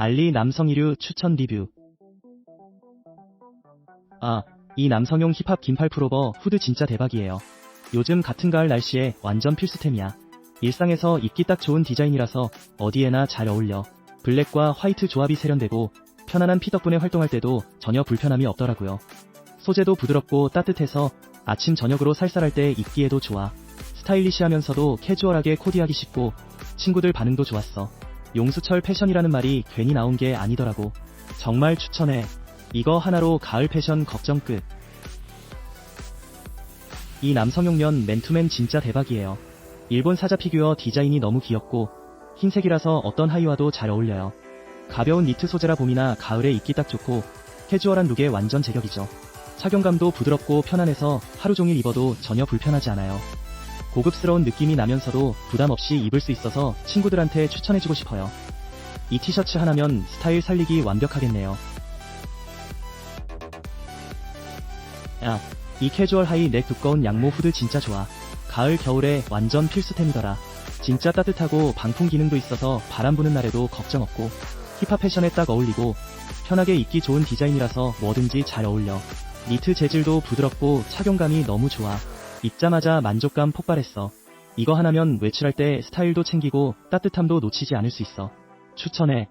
알리 남성 이류 추천 리뷰. 아, 이 남성용 힙합 긴팔 프로버 후드 진짜 대박이에요. 요즘 같은 가을 날씨에 완전 필수템이야. 일상에서 입기 딱 좋은 디자인이라서 어디에나 잘 어울려. 블랙과 화이트 조합이 세련되고 편안한 피 덕분에 활동할 때도 전혀 불편함이 없더라고요. 소재도 부드럽고 따뜻해서 아침 저녁으로 쌀쌀할 때 입기에도 좋아. 스타일리시하면서도 캐주얼하게 코디하기 쉽고 친구들 반응도 좋았어. 용수철 패션이라는 말이 괜히 나온 게 아니더라고. 정말 추천해. 이거 하나로 가을 패션 걱정 끝. 이 남성용 면 맨투맨 진짜 대박이에요. 일본 사자 피규어 디자인이 너무 귀엽고 흰색이라서 어떤 하의와도 잘 어울려요. 가벼운 니트 소재라 봄이나 가을에 입기 딱 좋고 캐주얼한 룩에 완전 제격이죠. 착용감도 부드럽고 편안해서 하루 종일 입어도 전혀 불편하지 않아요. 고급스러운 느낌이 나면서도 부담 없이 입을 수 있어서 친구들한테 추천해주고 싶어요. 이 티셔츠 하나면 스타일 살리기 완벽하겠네요. 야, 이 캐주얼 하이 넥 두꺼운 양모 후드 진짜 좋아. 가을 겨울에 완전 필수템이더라. 진짜 따뜻하고 방풍 기능도 있어서 바람 부는 날에도 걱정 없고 힙합 패션에 딱 어울리고 편하게 입기 좋은 디자인이라서 뭐든지 잘 어울려. 니트 재질도 부드럽고 착용감이 너무 좋아. 입자마자 만족감 폭발했어. 이거 하나면 외출할 때 스타일도 챙기고 따뜻함도 놓치지 않을 수 있어. 추천해.